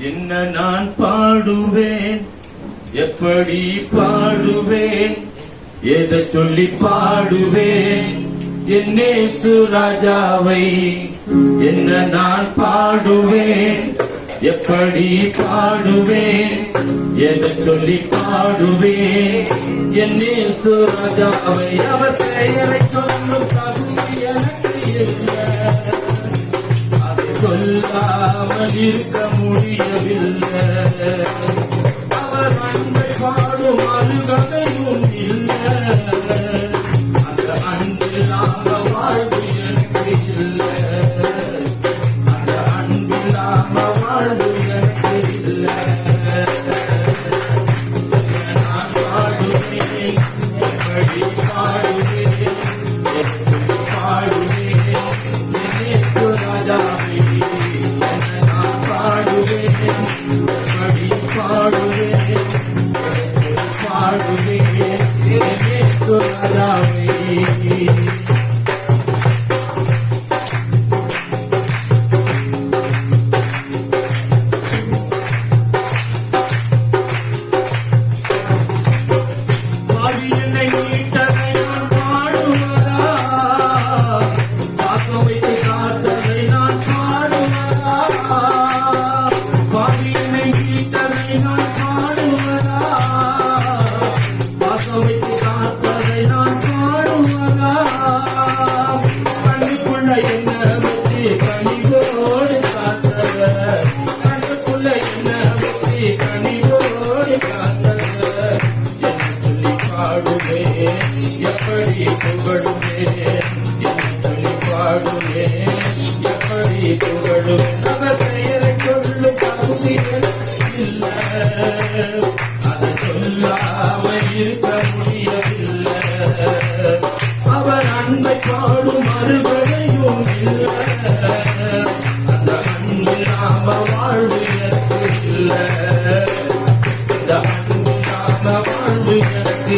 என்ன நான் பாடுவேன்? எப்படி பாடுவேன்? எதை சொல்லி பாடுவேன்? என்னே சுராஜாவை என்ன நான் பாடுவேன்? எப்படி பாடுவேன்? எதை சொல்லி பாடுவேன்? என்னே சுராஜாவை அவர் பெயரை சொல்லும் தகுதி எனக்கு இல்லை. சொல்லாமல் இருக்க முடியவில்லை. அவர் அன்பை பாடும் அருகதையும் இல்லை. அந்த அன்பில் பாடுவே எப்படி புகழுவே என் துளி பாடுவே எப்படி புகழுவே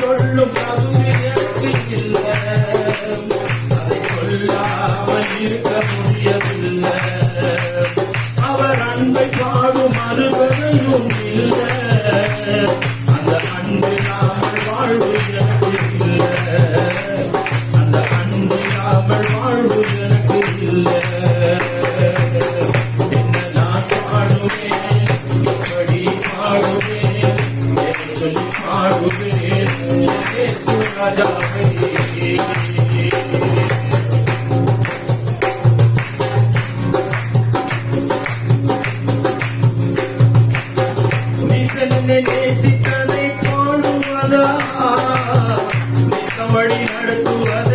சொல்லும் அதுவே இல்லை அதை சொல்லாமல் இருக்க நேசித்ததை போடுவதா மணி நடத்துவதா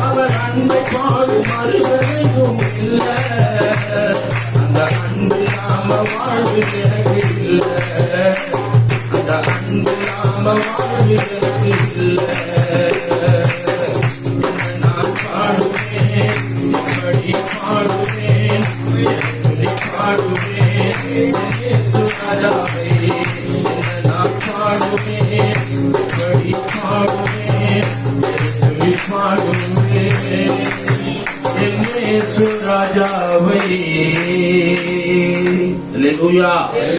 அவர் அன்பை பாடும் மறுவரையும் இல்ல அந்த அன்பு நாம வாழ்வு எனக்கு இல்ல பாடுவேன் பாடுவேன் எப்படி பாடுவேன் என் இயேசு ராஜாவை Hallelujah.